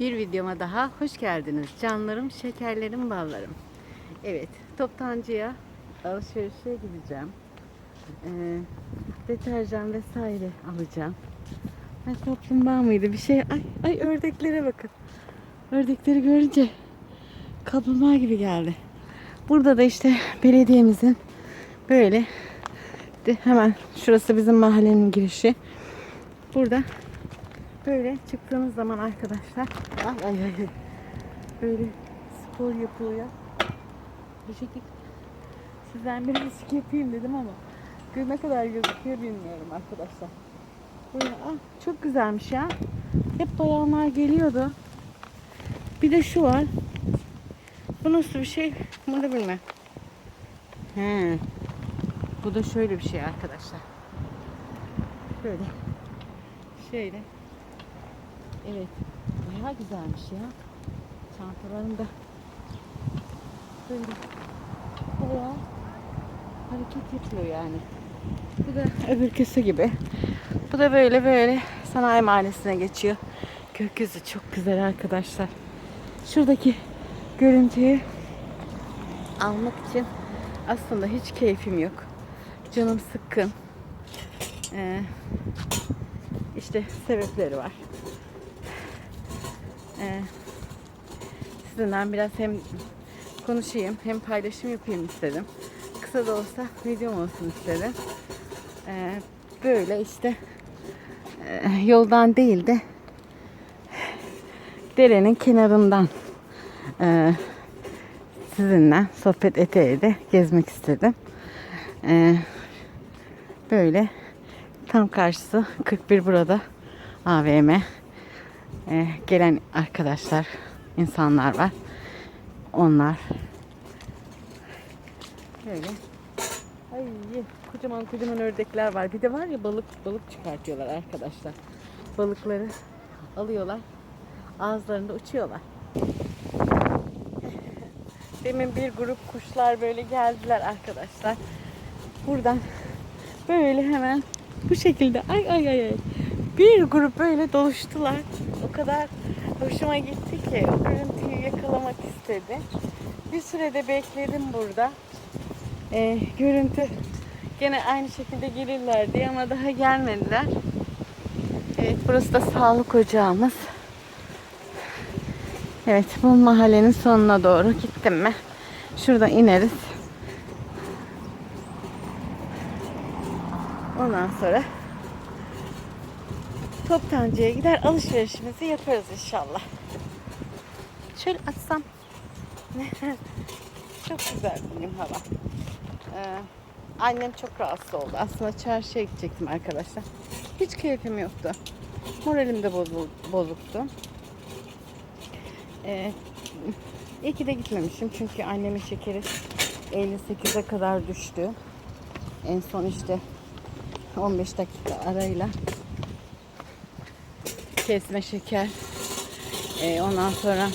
Bir videoma daha hoş geldiniz. Canlarım, şekerlerim, ballarım. Evet, toptancıya alışverişe gideceğim. Ee, deterjan vesaire alacağım. Ay kaplumbağa mıydı bir şey? Ay, ay ördeklere bakın. Ördekleri görünce kaplumbağa gibi geldi. Burada da işte belediyemizin böyle de hemen şurası bizim mahallenin girişi. Burada böyle çıktığınız zaman arkadaşlar ay ay ay böyle spor yapılıyor. Bu şekilde sizden birazcık yapayım dedim ama ne kadar gözüküyor bilmiyorum arkadaşlar. Böyle, ah, çok güzelmiş ya. Hep bayanlar geliyordu. Bir de şu var. Bu nasıl bir şey? Bunu da bilmem. He. Bu da şöyle bir şey arkadaşlar. Böyle. Şöyle. Evet. Bayağı güzelmiş ya. Çantalarında böyle bayağı hareket yapıyor yani. Bu da öbürküsü gibi. Bu da böyle böyle sanayi mahallesine geçiyor. Gökyüzü çok güzel arkadaşlar. Şuradaki görüntüyü almak için aslında hiç keyfim yok. Canım sıkkın. Ee, işte sebepleri var. Ee, sizinle biraz hem konuşayım hem paylaşım yapayım istedim. Kısa da olsa videom olsun istedim. Ee, böyle işte e, yoldan değil de derenin kenarından e, sizinle sohbet ete ede gezmek istedim. Ee, böyle tam karşısı 41 burada AVM. Ee, gelen arkadaşlar, insanlar var. Onlar böyle Ay kocaman kocaman ördekler var. Bir de var ya balık balık çıkartıyorlar arkadaşlar. Balıkları alıyorlar. Ağızlarında uçuyorlar. Demin bir grup kuşlar böyle geldiler arkadaşlar. Buradan böyle hemen bu şekilde ay ay ay bir grup böyle doluştular. Kadar hoşuma gitti ki o görüntüyü yakalamak istedi. Bir sürede bekledim burada. Ee, görüntü gene aynı şekilde gelirler diye ama daha gelmediler. Evet burası da sağlık ocağımız. Evet bu mahallenin sonuna doğru gittim mi? Şurada ineriz. Ondan sonra toptancıya gider alışverişimizi yaparız inşallah. Şöyle açsam. çok güzel bugün hava. Ee, annem çok rahatsız oldu. Aslında çarşıya gidecektim arkadaşlar. Hiç keyfim yoktu. Moralim de bozuktu. Ee, iyi ki de gitmemişim. Çünkü annemin şekeri 58'e kadar düştü. En son işte 15 dakika arayla kesme şeker ee, ondan sonra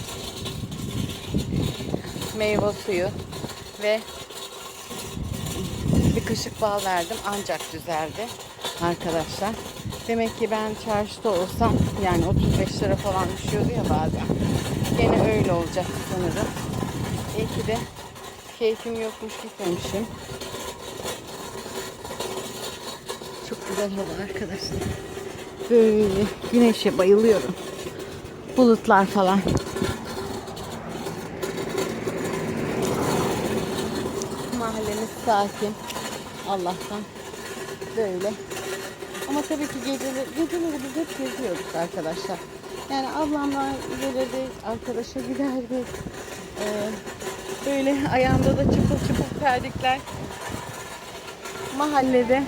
meyve suyu ve bir kaşık bal verdim ancak düzeldi arkadaşlar. Demek ki ben çarşıda olsam yani 35 lira falan düşüyordu ya bazen. Gene öyle olacak sanırım. İyi ki de keyfim yokmuş gitmemişim. Çok güzel hava arkadaşlar. Böyle güneşe bayılıyorum. Bulutlar falan. Mahallemiz sakin. Allah'tan böyle. Ama tabii ki geceleri, geceleri biz hep geziyorduk arkadaşlar. Yani ablamlar gelirdi, arkadaşa giderdik. Ee, böyle ayağımda da çıpıl çıpıl terlikler. Mahallede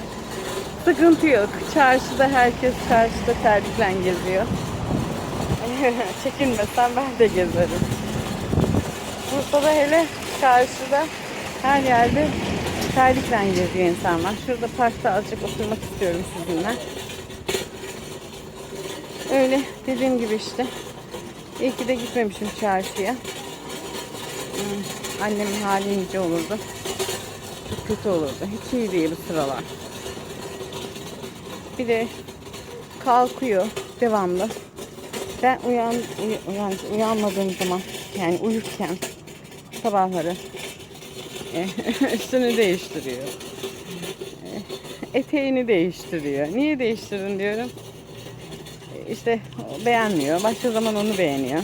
sıkıntı yok. Çarşıda herkes çarşıda terlikle geziyor. Çekinmesem ben de gezerim. Bursa'da hele çarşıda her yerde terlikle geziyor insanlar. Şurada parkta azıcık oturmak istiyorum sizinle. Öyle dediğim gibi işte. İyi ki de gitmemişim çarşıya. Hmm, Annemin hali iyice olurdu. Çok kötü olurdu. Hiç iyi değil bu sıralar. Bir de kalkıyor devamlı. Ben uyan, uy- uyan, uyanmadığım zaman yani uyurken sabahları e, üstünü değiştiriyor. E, eteğini değiştiriyor. Niye değiştirdin diyorum. İşte beğenmiyor. Başka zaman onu beğeniyor.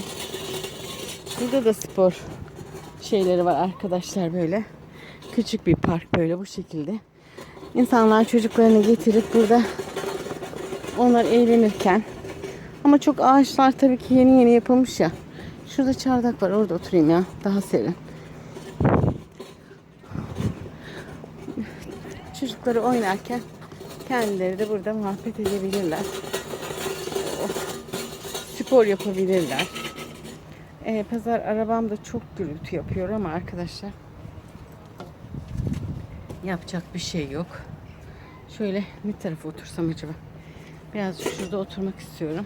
Burada da spor şeyleri var arkadaşlar böyle. Küçük bir park böyle bu şekilde. İnsanlar çocuklarını getirip burada onlar eğlenirken ama çok ağaçlar tabii ki yeni yeni yapılmış ya. Şurada çardak var orada oturayım ya. Daha serin. Çocukları oynarken kendileri de burada muhabbet edebilirler. Oh, Spor yapabilirler. Ee, pazar arabam da çok gürültü yapıyor ama arkadaşlar yapacak bir şey yok. Şöyle ne tarafa otursam acaba? Biraz şurada oturmak istiyorum.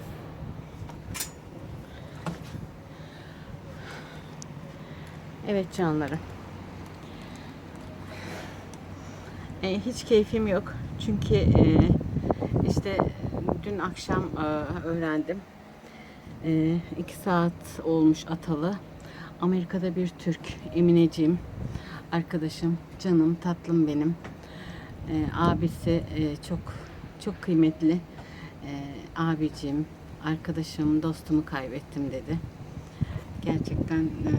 Evet canlarım. E, hiç keyfim yok. Çünkü e, işte dün akşam e, öğrendim. E, iki saat olmuş atalı. Amerika'da bir Türk Emineciğim arkadaşım, canım, tatlım benim. E, abisi e, çok çok kıymetli. E, abicim, arkadaşım, dostumu kaybettim dedi. Gerçekten e,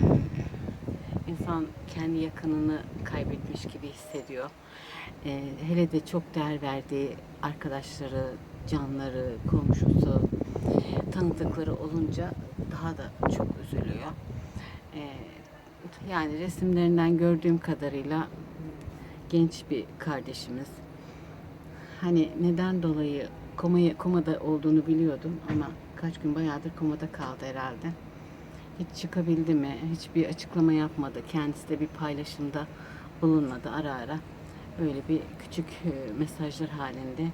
insan kendi yakınını kaybetmiş gibi hissediyor. E, hele de çok değer verdiği arkadaşları, canları, komşusu, tanıdıkları olunca daha da çok üzülüyor. E, yani resimlerinden gördüğüm kadarıyla genç bir kardeşimiz. Hani neden dolayı komaya, komada olduğunu biliyordum ama kaç gün bayağıdır komada kaldı herhalde. Hiç çıkabildi mi? Hiçbir açıklama yapmadı. Kendisi de bir paylaşımda bulunmadı ara ara. Böyle bir küçük e, mesajlar halinde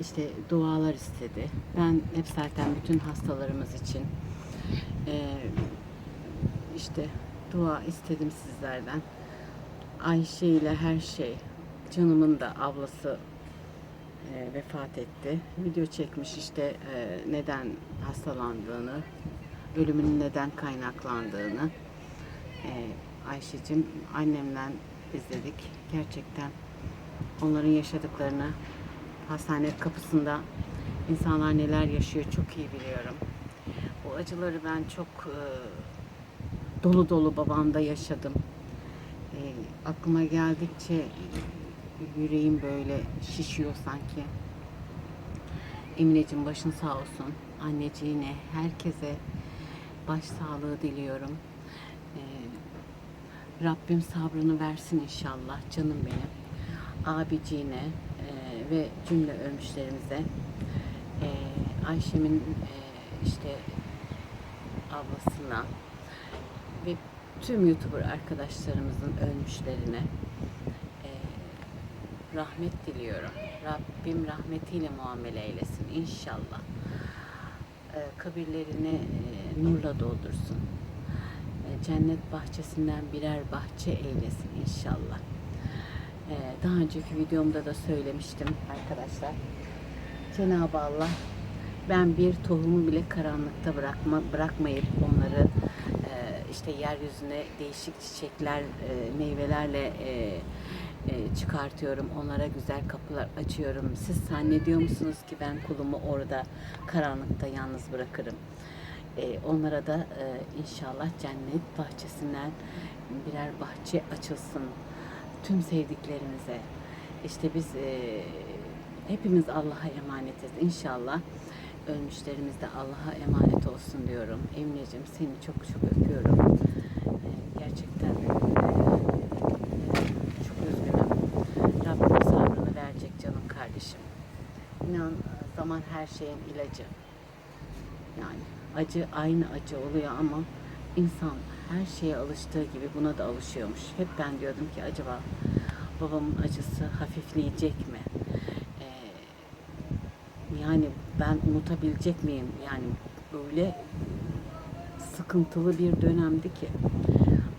işte dualar istedi. Ben hep zaten bütün hastalarımız için e, işte dua istedim sizlerden. Ayşe ile her şey. Canımın da ablası e, vefat etti. Video çekmiş işte e, neden hastalandığını, ölümünün neden kaynaklandığını. E, Ayşe'cim annemden izledik. Gerçekten onların yaşadıklarını hastane kapısında insanlar neler yaşıyor çok iyi biliyorum. Bu acıları ben çok dolu dolu babamda yaşadım. Aklıma geldikçe yüreğim böyle şişiyor sanki. Emineciğim başın sağ olsun. Anneciğine, herkese baş sağlığı diliyorum. E, Rabbim sabrını versin inşallah canım benim. Abiciğine e, ve cümle ölmüşlerimize e, Ayşem'in e, işte ablasına ve tüm YouTuber arkadaşlarımızın ölmüşlerine rahmet diliyorum. Rabbim rahmetiyle muamele eylesin inşallah. E, kabirlerini e, nurla doldursun. E, cennet bahçesinden birer bahçe eylesin inşallah. E, daha önceki videomda da söylemiştim arkadaşlar. Cenab-ı Allah ben bir tohumu bile karanlıkta bırakma, bırakmayıp onları e, işte yeryüzüne değişik çiçekler, e, meyvelerle e, çıkartıyorum. Onlara güzel kapılar açıyorum. Siz zannediyor musunuz ki ben kulumu orada karanlıkta yalnız bırakırım? E, onlara da e, inşallah cennet bahçesinden birer bahçe açılsın. Tüm sevdiklerimize. İşte biz e, hepimiz Allah'a emanetiz. İnşallah ölmüşlerimiz de Allah'a emanet olsun diyorum. Emine'cim seni çok çok öpüyorum. Gerçekten e, çok üzgünüm. Rabbim sabrını verecek canım kardeşim. İnan zaman her şeyin ilacı. Yani acı aynı acı oluyor ama insan her şeye alıştığı gibi buna da alışıyormuş. Hep ben diyordum ki acaba babamın acısı hafifleyecek mi? Ee, yani ben unutabilecek miyim? Yani böyle sıkıntılı bir dönemdi ki.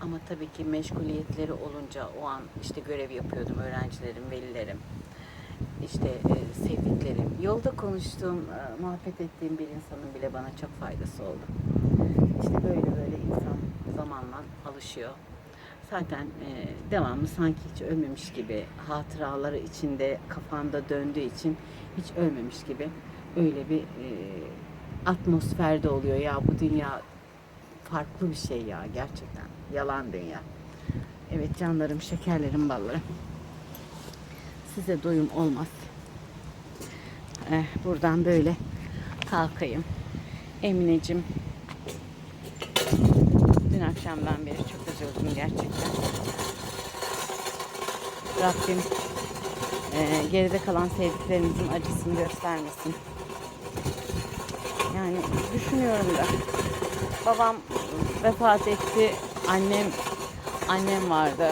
Ama tabii ki meşguliyetleri olunca o an işte görev yapıyordum öğrencilerim, velilerim. İşte e, sevdiklerim, yolda konuştuğum, e, muhabbet ettiğim bir insanın bile bana çok faydası oldu. İşte böyle böyle insan zamanla alışıyor. Zaten e, devamlı sanki hiç ölmemiş gibi hatıraları içinde kafanda döndüğü için hiç ölmemiş gibi öyle bir e, atmosferde oluyor ya bu dünya farklı bir şey ya gerçekten yalan dünya. Evet canlarım, şekerlerim, ballarım. Size doyum olmaz. Eh, buradan böyle kalkayım. Emineciğim. Dün akşamdan beri çok üzüldüm gerçekten. Rabbim eh, geride kalan sevdiklerimizin acısını göstermesin. Yani düşünüyorum da babam vefat etti. Annem annem vardı.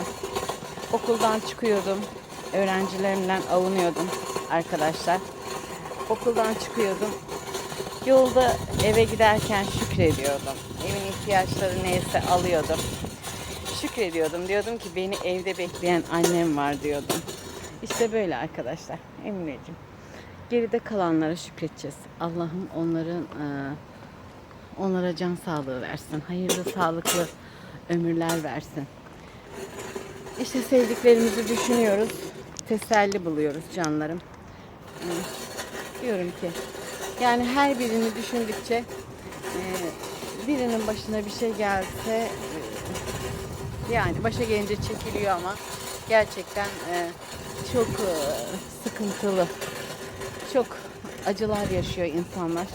Okuldan çıkıyordum. Öğrencilerimden avunuyordum arkadaşlar. Okuldan çıkıyordum. Yolda eve giderken şükrediyordum. Evin ihtiyaçları neyse alıyordum. Şükrediyordum. Diyordum ki beni evde bekleyen annem var diyordum. İşte böyle arkadaşlar. Emineciğim. Geride kalanlara şükredeceğiz. Allah'ım onların eee, onlara can sağlığı versin. Hayırlı, sağlıklı ömürler versin. İşte sevdiklerimizi düşünüyoruz. Teselli buluyoruz canlarım. Diyorum ki yani her birini düşündükçe e, birinin başına bir şey gelse e, yani başa gelince çekiliyor ama gerçekten e, çok sıkıntılı. Çok acılar yaşıyor insanlar.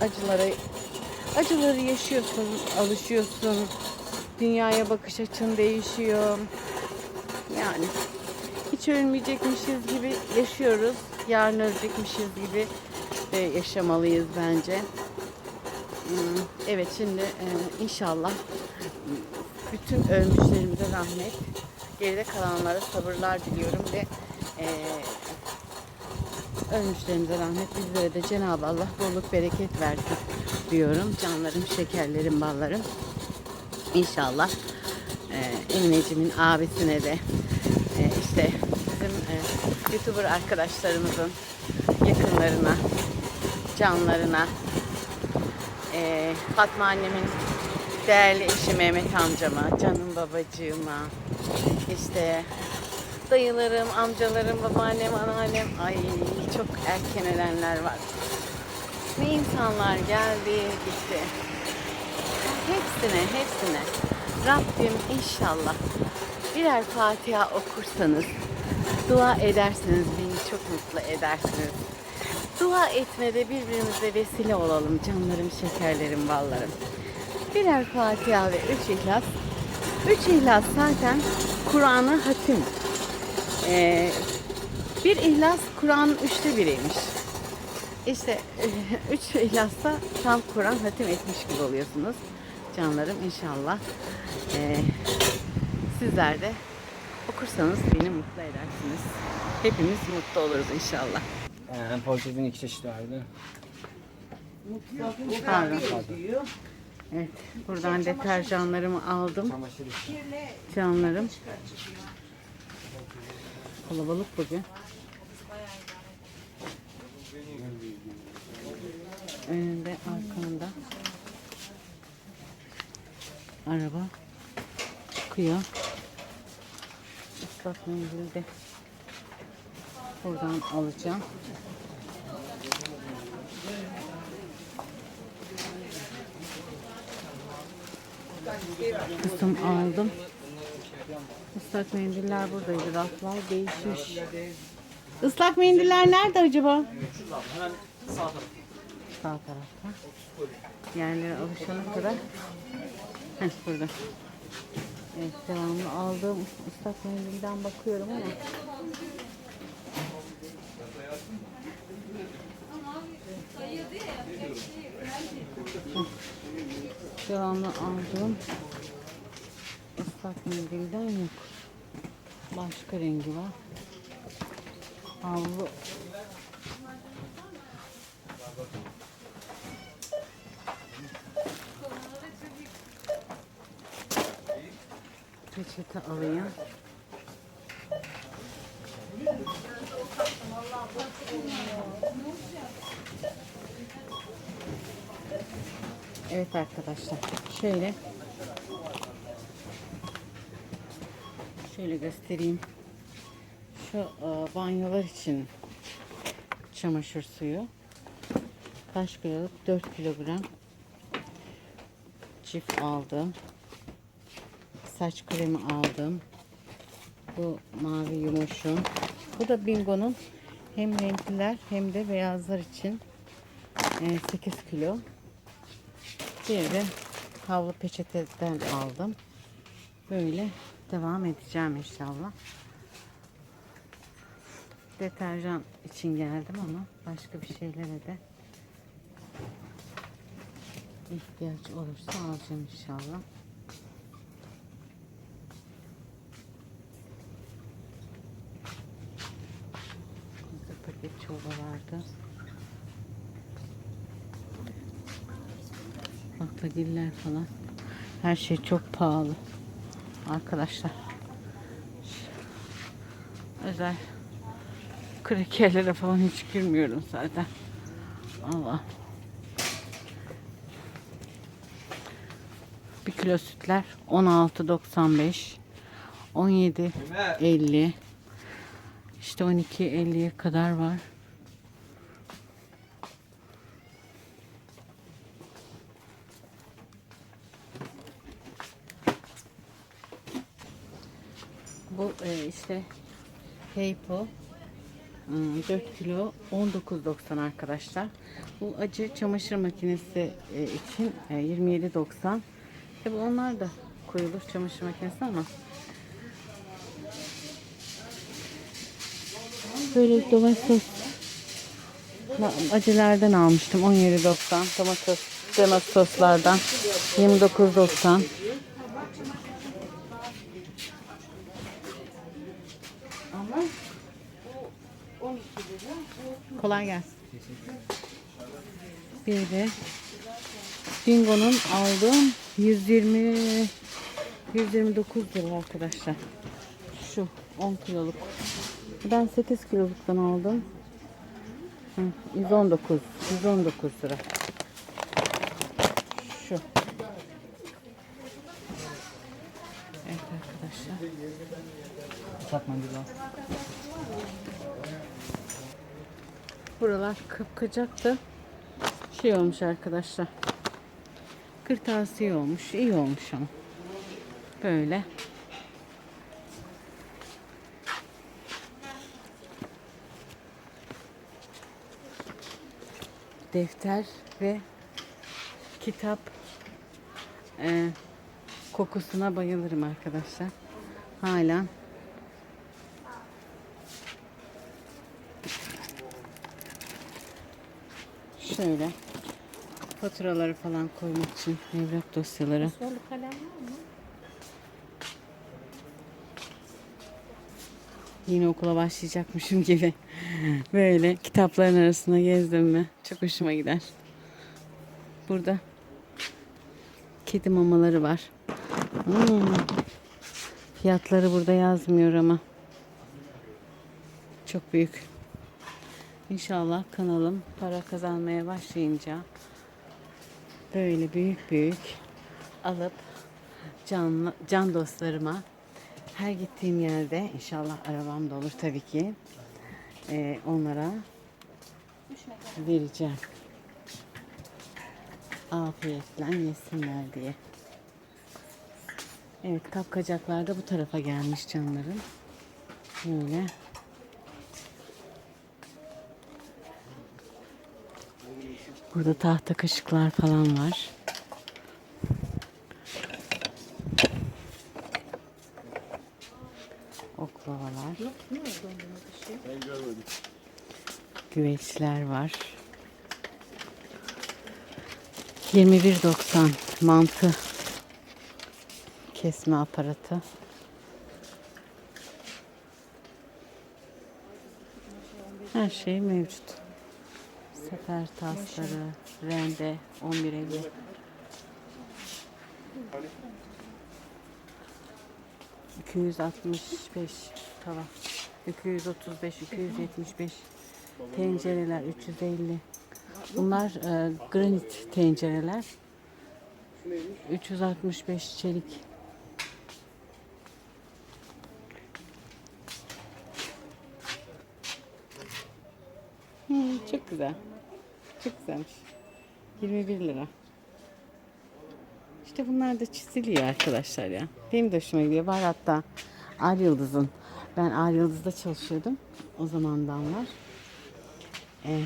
Acıları acıları yaşıyorsun, alışıyorsun. Dünyaya bakış açın değişiyor. Yani hiç ölmeyecekmişiz gibi yaşıyoruz. Yarın ölecekmişiz gibi de yaşamalıyız bence. Hmm, Evet şimdi e, inşallah bütün ölmüşlerimize rahmet, geride kalanlara sabırlar diliyorum ve e, ölmüşlerimize rahmet, bizlere de Cenab-ı Allah bolluk bereket versin diyorum. Canlarım, şekerlerim, ballarım. İnşallah e, Emineciğimin abisine de YouTuber arkadaşlarımızın yakınlarına, canlarına, e, Fatma annemin değerli eşi Mehmet amcama, canım babacığıma, işte dayılarım, amcalarım, babaannem, anneannem, ay çok erken ölenler var. Ne insanlar geldi, gitti. Hepsine, hepsine Rabbim inşallah birer Fatiha okursanız, dua ederseniz beni çok mutlu edersiniz. Dua etmede birbirimize vesile olalım canlarım, şekerlerim, ballarım. Birer Fatiha ve üç ihlas. Üç ihlas zaten Kur'an'ı hatim. Ee, bir ihlas Kur'an'ın üçte biriymiş. İşte üç ihlasta tam Kur'an hatim etmiş gibi oluyorsunuz. Canlarım inşallah ee, sizler de okursanız beni mutlu edersiniz. Hepimiz mutlu oluruz inşallah. Ee, Portekiz'in iki çeşidi vardı. Pardon. Evet, buradan deterjanlarımı aldım. Canlarım. Kalabalık bugün. Önünde, arkamda. Araba çıkıyor. Islak mendili de buradan alacağım. Kısım aldım. Islak mendiller buradaydı. Raflar değişmiş. Islak mendiller nerede acaba? Sağ tarafta. Yerlere alışana kadar. Heh, burada. Evet devamlı aldığım ıslak mendilden bakıyorum ama. Devamlı aldığım ıslak mendilden yok. Başka rengi var. Havlu. Peçete alayım. Evet arkadaşlar. Şöyle şöyle göstereyim. Şu e, banyolar için çamaşır suyu. Kaç kiloluk? 4 kilogram. Çift aldım. Saç kremi aldım. Bu mavi yumuşun. Bu da Bingo'nun hem renkliler hem de beyazlar için e, 8 kilo. Bir de havlu peçeteden aldım. Böyle devam edeceğim inşallah. Deterjan için geldim ama başka bir şeylere de ihtiyaç olursa alacağım inşallah. Burada paket çorba vardı. Baklagiller falan. Her şey çok pahalı. Arkadaşlar. Özel krekerlere falan hiç girmiyorum zaten. Allah. Bir kilo sütler 16.95 17.50 işte 12.50'ye kadar var. Bu e, işte Heypo hmm, 4 kilo 19.90 arkadaşlar. Bu acı çamaşır makinesi e, için e, 27.90. Tabi onlar da koyulur çamaşır makinesi ama böyle domates acılardan almıştım 17.90 domates domates soslardan 29.90 Ama bu 12 lira. Kolay gelsin. Bir de Bingo'nun aldığım 120 129 lira arkadaşlar. Şu 10 kiloluk. Ben 8 kiloluktan aldım. Hı, 119 119 lira. Şu. Evet arkadaşlar. Satma güzel. Buralar kıpkıcak da şey olmuş arkadaşlar. Kırtasiye olmuş. iyi olmuş ama. Böyle. Defter ve kitap e, kokusuna bayılırım arkadaşlar. Hala Şöyle faturaları falan koymak için evrak dosyaları. Yine okula başlayacakmışım gibi. Böyle kitapların arasına gezdim mi çok hoşuma gider. Burada kedi mamaları var. Hmm. Fiyatları burada yazmıyor ama. Çok büyük. İnşallah kanalım para kazanmaya başlayınca böyle büyük büyük alıp can, can dostlarıma her gittiğim yerde inşallah arabam da olur tabii ki ee, onlara vereceğim. Afiyetle yesinler diye. Evet kapkacaklar da bu tarafa gelmiş canlarım. Böyle. Burada tahta kaşıklar falan var. Oklavalar. Güveçler var. 21.90 mantı kesme aparatı. Her şey mevcut. Sefer tasları, rende 11.50. ...265 tava. 235, 275. Tencereler 350. Bunlar e, granit tencereler. 365 çelik. Çok güzel. Çok güzelmiş. 21 lira. İşte bunlar da çiziliyor arkadaşlar ya. Benim de hoşuma gidiyor. Var hatta Ay Yıldız'ın. Ben Ay Yıldız'da çalışıyordum. O zamandan var. Ee,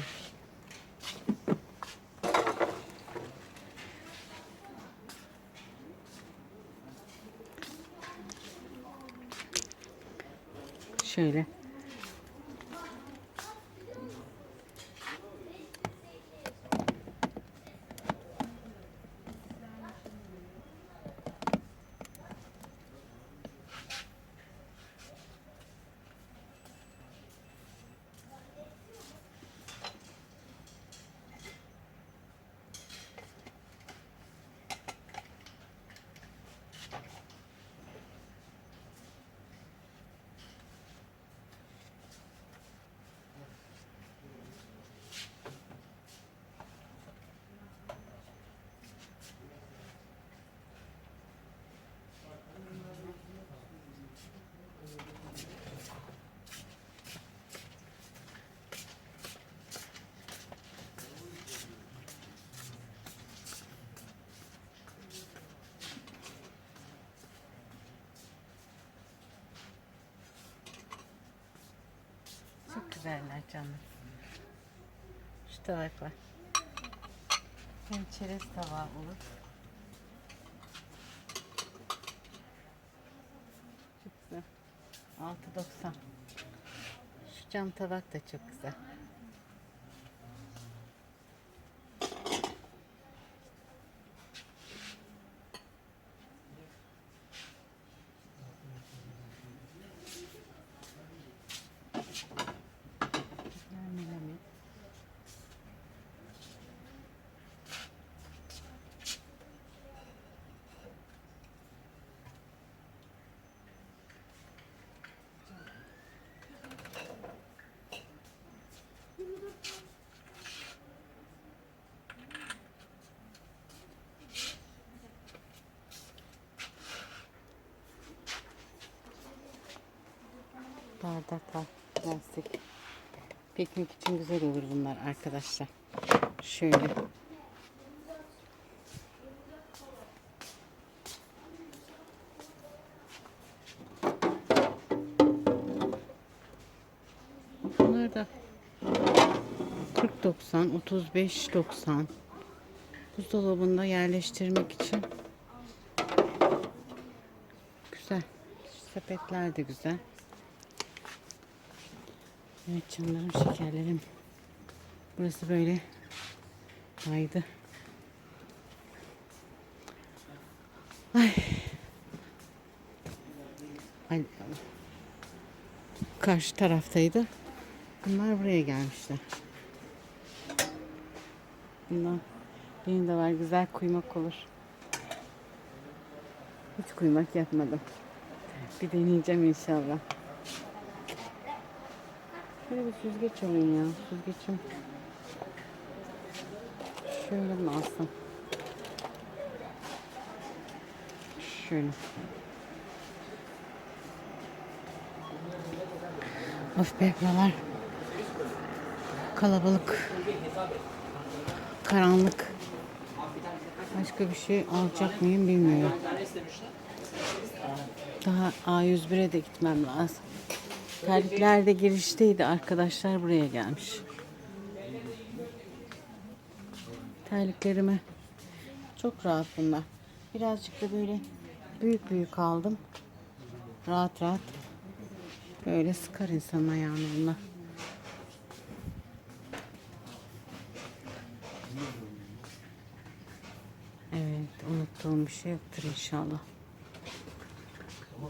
şöyle. Çok güzeller canım. Şu tabak var. Hem çerez tabağı olur. Çok güzel. 6.90. Şu cam tabak da çok güzel. Bardaklar, plastik. Piknik için güzel olur bunlar arkadaşlar. Şöyle. Bunlar da 40.90, 35.90. Buzdolabında yerleştirmek için güzel. Sepetler de güzel. Evet canlarım şekerlerim. Burası böyle kaydı. Ay. Ay. Karşı taraftaydı. Bunlar buraya gelmişler. Bundan benim de var güzel kuymak olur. Hiç kuymak yapmadım. Bir deneyeceğim inşallah. Şöyle bir süzgeç alayım ya. Süzgeçim. Şöyle mi alsam? Şöyle. Of be buralar. Kalabalık. Karanlık. Başka bir şey alacak mıyım bilmiyorum. Daha A101'e de gitmem lazım. Terlikler de girişteydi arkadaşlar buraya gelmiş. Terliklerimi çok rahat bunlar. Birazcık da böyle büyük büyük aldım. Rahat rahat böyle sıkar insanın ayağını bunlar. Evet unuttuğum bir şey yoktur inşallah.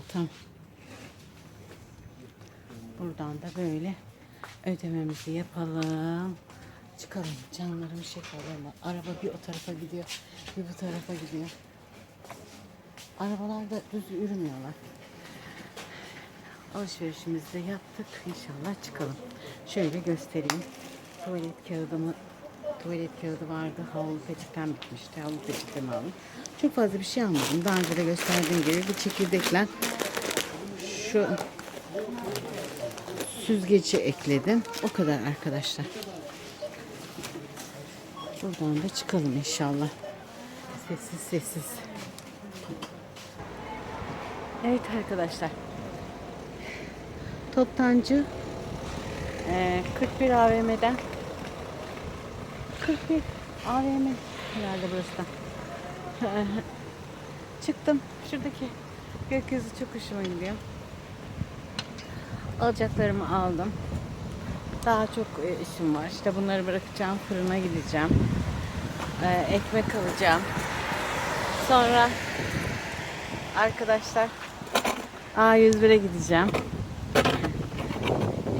Tamam. Buradan da böyle ödememizi yapalım. Çıkalım canlarım şekerlerim. Araba bir o tarafa gidiyor, bir bu tarafa gidiyor. Arabalar da düz yürümüyorlar. Alışverişimizi de yaptık. İnşallah çıkalım. Şöyle göstereyim. Tuvalet kağıdımı tuvalet kağıdı vardı. Havlu peçetem bitmişti. Havlu peçetemi aldım. Çok fazla bir şey almadım. Daha önce de gösterdiğim gibi bir çekirdekle şu süzgeci ekledim. O kadar arkadaşlar. Buradan da çıkalım inşallah. Sessiz sessiz. Evet arkadaşlar. Toptancı eee, 41 AVM'den 41 AVM herhalde burası da. Çıktım. Şuradaki gökyüzü çok hoşuma gidiyor. Alacaklarımı aldım. Daha çok e, işim var. İşte bunları bırakacağım. Fırına gideceğim. Ee, ekmek alacağım. Sonra arkadaşlar A101'e gideceğim.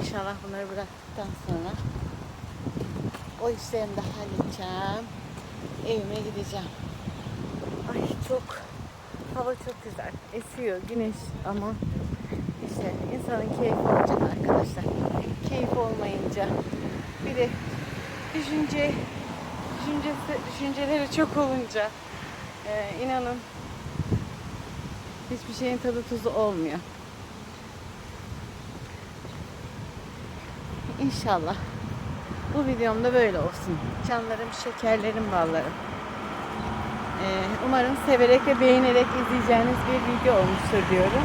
İnşallah bunları bıraktıktan sonra o işlerimi de halledeceğim. Evime gideceğim. Ay çok hava çok güzel. Esiyor güneş ama işte insanın keyfi olacak arkadaşlar. Keyif olmayınca bir de düşünce düşüncesi, düşünceleri çok olunca e, inanın hiçbir şeyin tadı tuzu olmuyor. İnşallah bu videomda böyle olsun. Canlarım, şekerlerim, ballarım. Ee, umarım severek ve beğenerek izleyeceğiniz bir video olmuştur diyorum.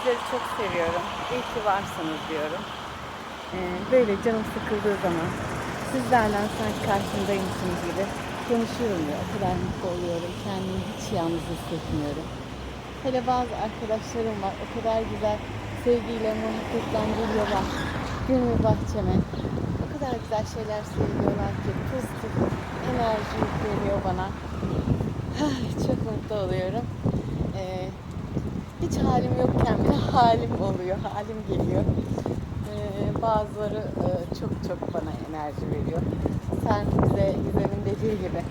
Sizleri çok seviyorum. İyi ki varsınız diyorum. Ee, böyle canım sıkıldığı zaman sizlerle sanki karşımdaymışsınız gibi konuşuyorum ya. O kadar mutlu oluyorum. Kendimi hiç yalnız hissetmiyorum. Hele bazı arkadaşlarım var. O kadar güzel sevgiyle muhabbetlendiriyorlar. Gönül bahçeme. O kadar güzel şeyler söylüyorlar ki pozitif enerji veriyor bana. Çok mutlu oluyorum. Ee, hiç halim yokken bile halim oluyor, halim geliyor. Ee, bazıları e, çok çok bana enerji veriyor. Sen bize Gizem'in dediği gibi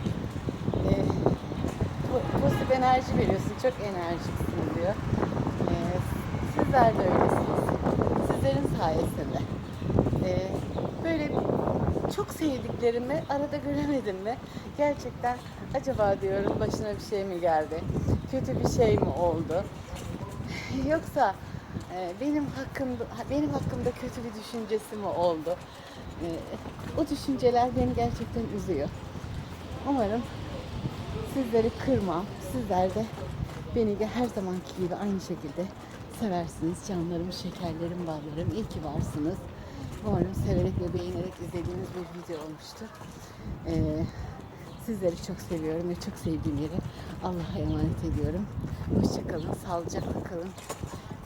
e, po- pozitif enerji veriyorsun, çok enerjiksin diyor. Ee, sizler de öylesiniz. Sizlerin sayesinde. Ee, böyle çok sevdiklerimi arada göremedim mi? Gerçekten acaba diyorum başına bir şey mi geldi? Kötü bir şey mi oldu? Yoksa e, benim hakkımda benim hakkımda kötü bir düşüncesi mi oldu? E, o düşünceler beni gerçekten üzüyor. Umarım sizleri kırmam. Sizler de beni de her zamanki gibi aynı şekilde seversiniz. Canlarım, şekerlerim, ballarım. İyi ki varsınız. Umarım severek ve beğenerek izlediğiniz bir video olmuştur. Ee, sizleri çok seviyorum ve çok sevdiğim yere Allah'a emanet ediyorum. Hoşçakalın, sağlıcakla kalın.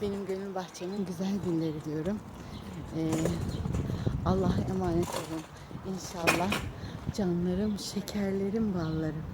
Benim gönül bahçemin güzel günleri diyorum. Ee, Allah'a emanet olun. İnşallah canlarım, şekerlerim, ballarım.